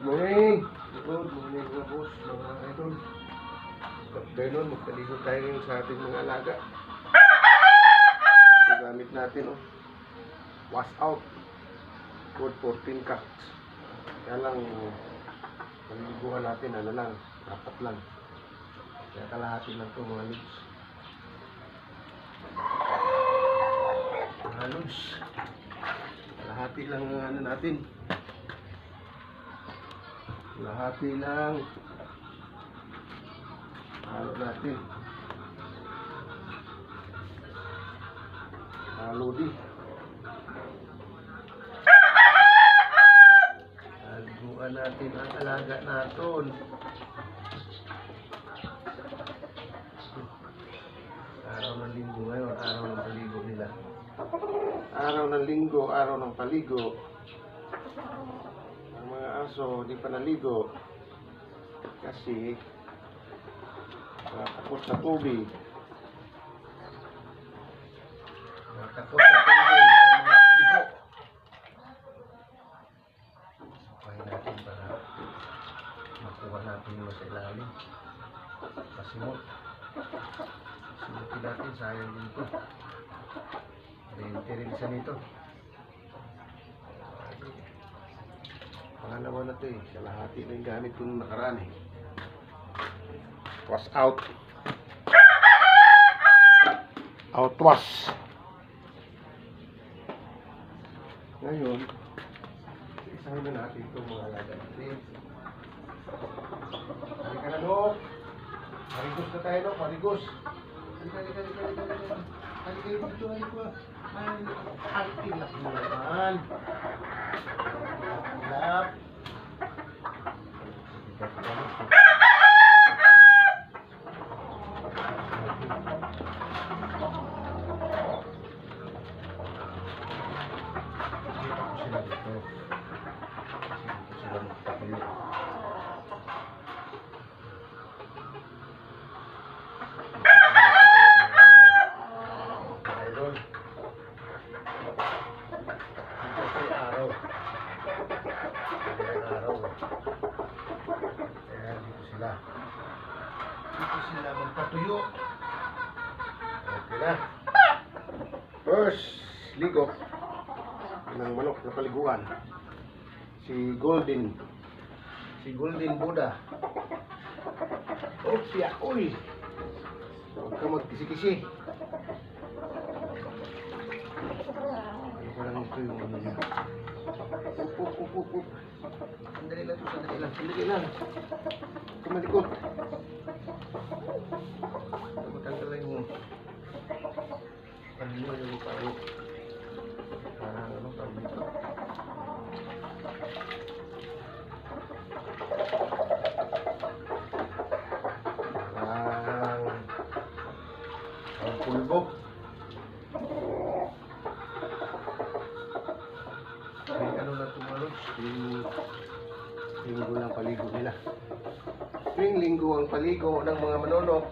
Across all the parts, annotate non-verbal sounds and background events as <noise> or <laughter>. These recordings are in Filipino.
morning! Good morning mga boss, mga idol. Ganun, magkaligo tayo ngayon sa ating mga alaga. Ito <laughs> gamit natin, oh. Wash out. Good 14 cats. Kaya lang, paliguan natin, ano lang, apat lang. Kaya kalahati lang to mga lods. Mga lods. Kalahati lang ang ano natin. Kalahati lang. Halo natin. Halo di. Haliguan natin ang alaga natin. Araw ng linggo ngayon, araw ng paligo nila. Araw ng linggo, araw ng paligo. Mga aso, di pa naligo. Kasi, Nakakapot sa tubig. Nakakapot sa tubig ang mga ibo. Sukahin natin para makuha natin yung sa ilalim. Pasimot. Simutin natin, sayang din ito. Rente rin isa nito. Pangalawa na ito eh. Kalahati na yung gamit kong nakaraan eh was out. Out was. Ngayon, isahin na natin itong mga alaga natin. Halika na, no? Marigos na tayo, no? Marigos. Halika, halika, halika, halika, Halika yung dito, halika. Ay, mo naman. Nakita ko sila dito. Dito sila magpapili. Idol. Dito sa araw. Ayan araw. Kaya dito sila. Dito sila magpatuyo. Okay na. First, ligo ng manok na paliguan. Si Golden. Si Golden Buddha. Oh, siya. Uy! Huwag ka magkisi-kisi. Ano ko lang ito yung ano niya. Up, up, up, up, up. Sandali lang, sandali lang, sandali lang. Huwag ka malikot. Matanggal lang yung mo yung paro. Parang ano tawag dito. Ang pulbo. May ano na tumalog. Yung linggo ng paligo nila. Tuwing linggo ang paligo ng mga manonok.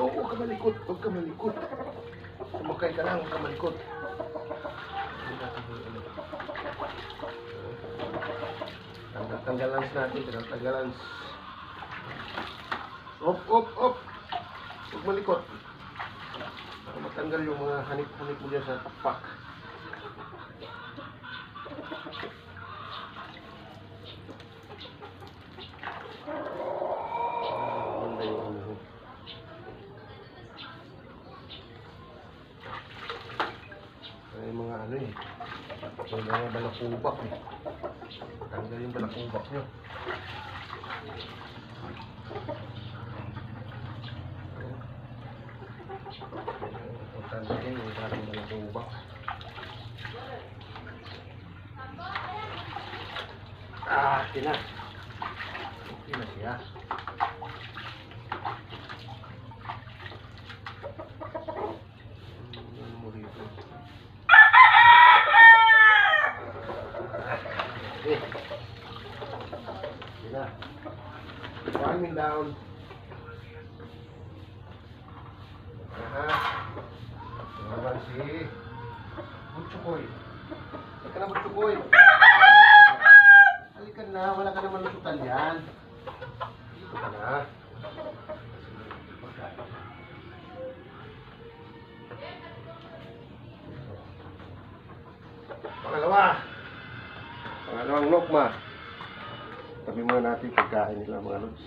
Oh, huwag ka malikot, huwag ka malikot. Sumakay ka lang, huwag ka malikot. Hindi natin yung Tanggal, tanggal tanggal, tanggal. Op, op, op. Huwag malikot. Para matanggal yung mga hanip-hanip mo dyan sa takpak. Yung ano. Ano eh. May mga balakubak eh. Tanggal yung balakubak nyo. Tanggalin yung parang balakubak. Ah, okay na. Okay na siya. Ano? Okay. Down. Naman si Butchukoy. Ika na Butchukoy. na, wala ka naman lusutan yan. Dito ka na. Pangalawa. Pangalawang nokma. Tabi muna natin pagkain nila mga lods.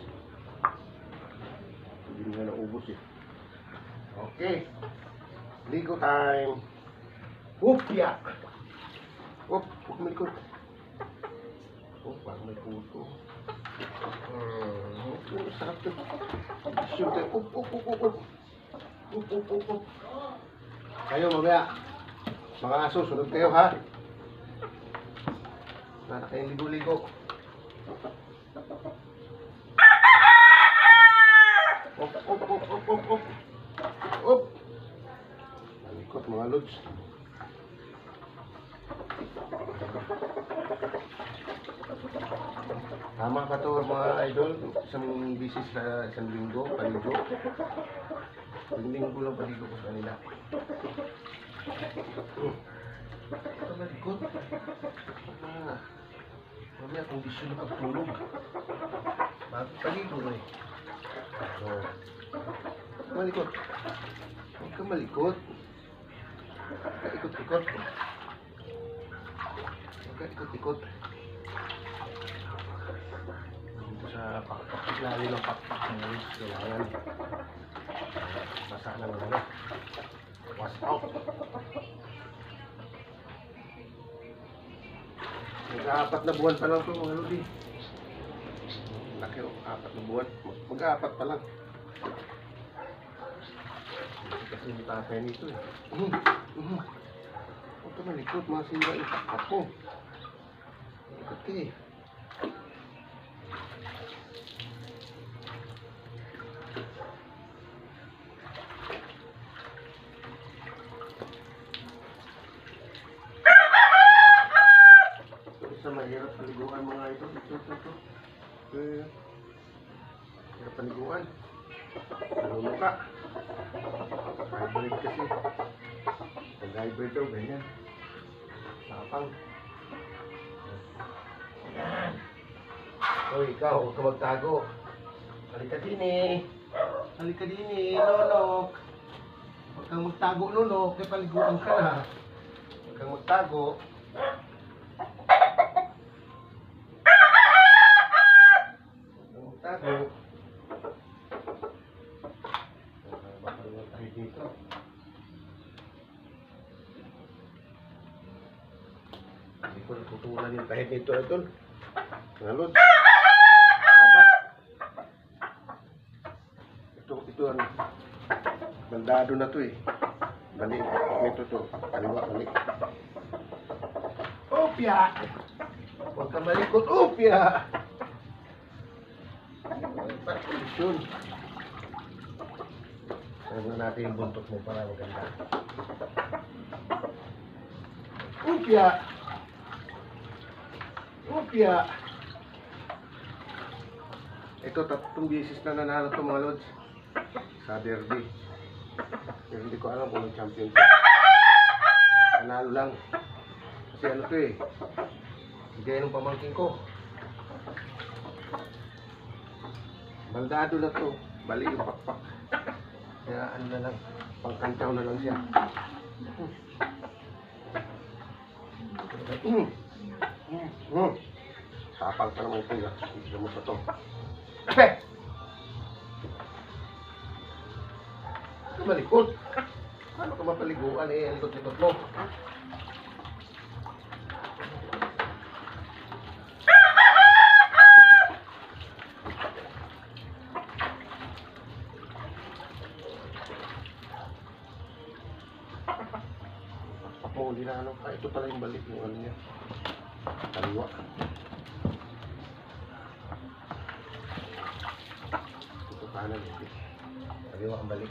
Hindi nila naubos eh. Okay. Ligo time. Whoop, ya. Whoop, huwag malikot. Oh, parang may puto. Hmm, oh, sarap to. Sure tayo. Up, up, up, up, up. Up, up, up, up. Kayo mamaya. Mga aso, sunod kayo ha. Para kayong ligo-ligo. Up, up, up, up, up, up. Up. Malikot mga lods. Tama ka to mga idol. Isang bisis sa isang linggo, paligo. Isang linggo lang paligo ko sa kanila. Malikot. Ah. Mamaya kondisyon na pagtulog. Paligo na eh. So, malikot. Huwag ka malikot. Ikot-ikot. Huwag ikot-ikot. Dito sa pakpak, ilalim ng pakpak ng walis, kailangan. Basa na ano. Wash out. Mag-aapat na buwan pa lang to mga lodi. Laki o, apat na buwan. Mag-aapat pa lang. Kasi yung tatay nito eh. Mhm, mhm. Huwag ka malikot, mga sira yung pakpak ko. Malikot ka eh. Isa mahirap paliguan mga ito. Ito, ito, ito. Eh, Hirap paliguan. Naluno ka. Hybrid kasi. Hybrid daw, ganyan. Tapang. Yan. Hoy, ikaw, huwag ka magtago. Halika din eh. Halika din eh, Nonok. Huwag kang magtago, Nonok. Kaya paliguan ka na. Huwag kang magtago. Ang tago. Baka naman tayo dito. Natutunan yung tahid nito idol. Ngalod. Haba. Ito, ito ano. Bandado na to eh. Bali, ito to. Kaliwa, bali. Opya! Huwag ka malikot, opya! Posisyon. Sabi natin yung buntot mo para maganda. Upya! Upya! Ito, tatlong beses na nanalo to mga lods. Sa derby. Pero hindi ko alam kung champion to. Nanalo lang. Kasi ano to eh. Bigay ng pamangkin ko. Baldado na to. Bali yung pakpak. Kaya ano na lang. Pangkantaw na lang siya. Mm. Mm. Sapal pa naman ito. Hindi mo pa to. Kape! Malikot. Ano ka mapaliguan eh? Ang likot-likot. Mo, kanan eh. Kaliwa ang balik.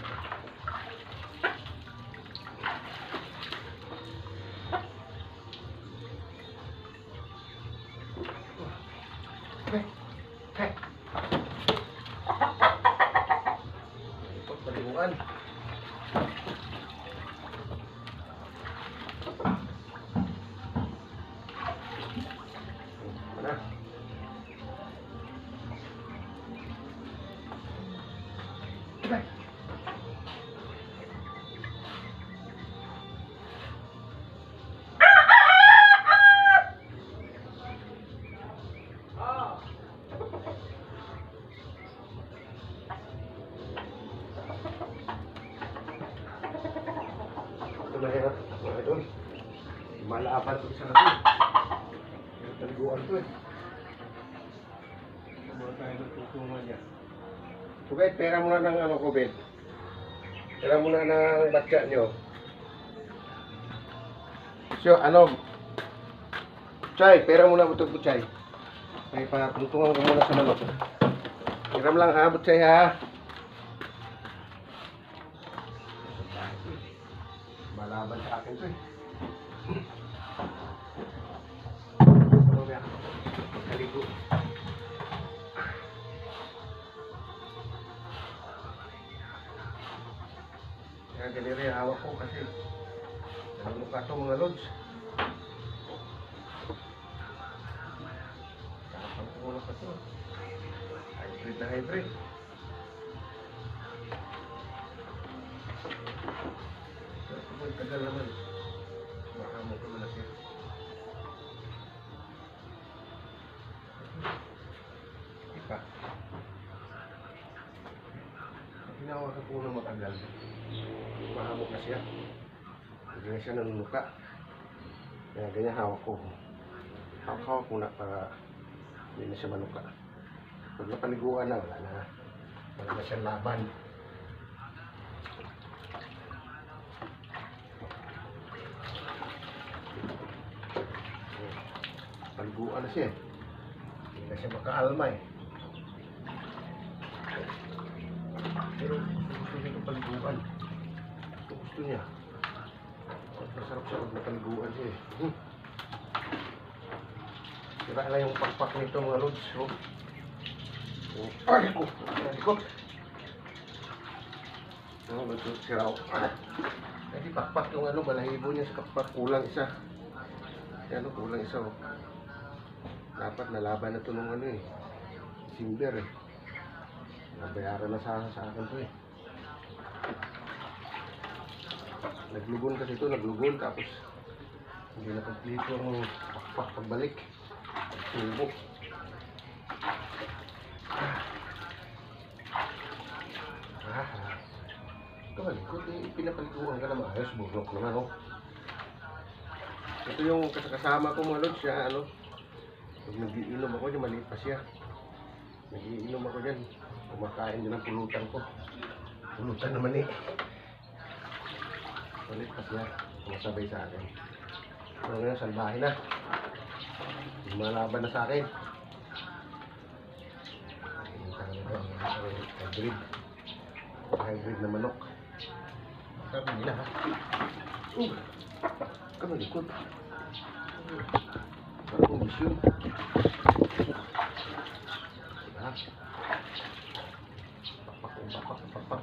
Taliguan to eh. Muna tayo pera muna ng ano ko, Ben. Pera muna ng batya nyo. So, ano, Chay, pera muna butog ko, Chay. May patungtungan ko muna sa manok. Hiram lang ha, Butchay ha. Yung hawak ko kasi nalulungka to mga lods. Kapag kulo pa to. Hybrid na hybrid. Tagal naman, makamot ko na siya. Ipa. Ginawa ko po ng matagal. Na siya. Hindi na siya nanunuka. Kaya ganyan hawak ko. Hawak-hawak muna para hindi na siya manuka. Pag napaliguan na, wala na. Wala na siyang laban. Paliguan na siya. eh. Hindi na siya makaalma eh. Pero gusto niya ng paliguan. Gusto, niya. Masarap siya pag napaliguan siya eh. Hmm. Sira yung pakpak nito mga lods. Oh. Oh. Ay ko! Ay ko! Ano ba ito? Sira. Kasi pakpak yung ano, balahibo niya sa pakpak. Kulang isa. Kaya ano, kulang isa oh. Dapat nalaban na ito nung ano eh. Simber eh. Nabayaran na sa, sa akin to eh. Naglugon kasi ito, naglugon tapos hindi na kompleto ang pakpak pagbalik. Subok. Ah. Ito malikot eh, pinapaliguan ka na maayos, bunok naman oh. Ito yung kas- kasama ko mga lods siya, ano, pag nagiinom ako, yung maliit pa siya. Nagiinom ako dyan. Kumakain din ng pulutan ko. Pulutan naman eh. Maliit pa siya. Sumasabay sa akin. Pero ngayon, salbahe na. Lumalaban na sa akin. Hybrid. Hybrid na manok. Sabi nila ha. Uh, kano likod. Parang kondisyon. Diba? Papak, papak, papak.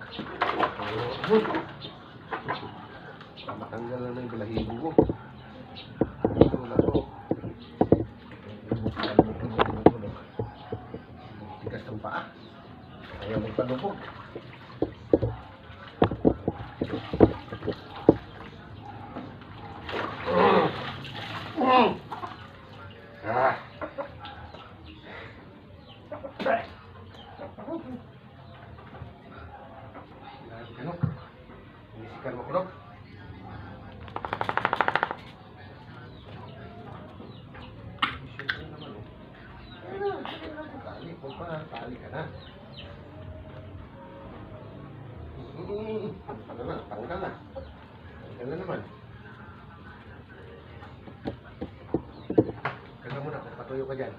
Oh, Matanggal na ng balahibo ko. Ito na to. Tigas ng paa. Ayaw may panubog. Ah. Ano? Inisikan mo kulog. Tali, kung pa, tali ka na. Ano na, tanggal na. Tanggal na naman. Kaya muna, patuyo ka dyan.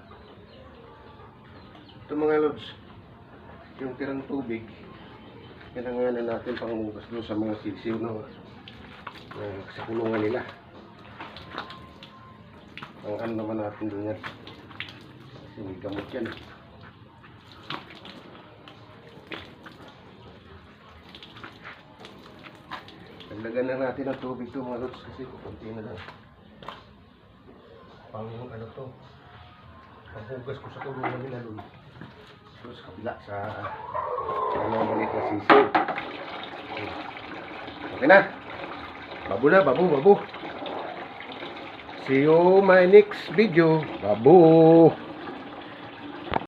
Ito mga lods, yung tirang tubig, kailangan natin pangugas doon sa mga sisiw na, na sa kulungan nila. Ang ano naman natin doon yan. Kasi may gamot yan. Dagdagan na natin ang tubig to mga lods kasi kunti na lang. Pang ano to, panghugas ko sa kulungan nila doon. Doon sa kabila sa ano maliit na sisiw. Okay na. Babu na, babu, babu. See you my next video. Babu.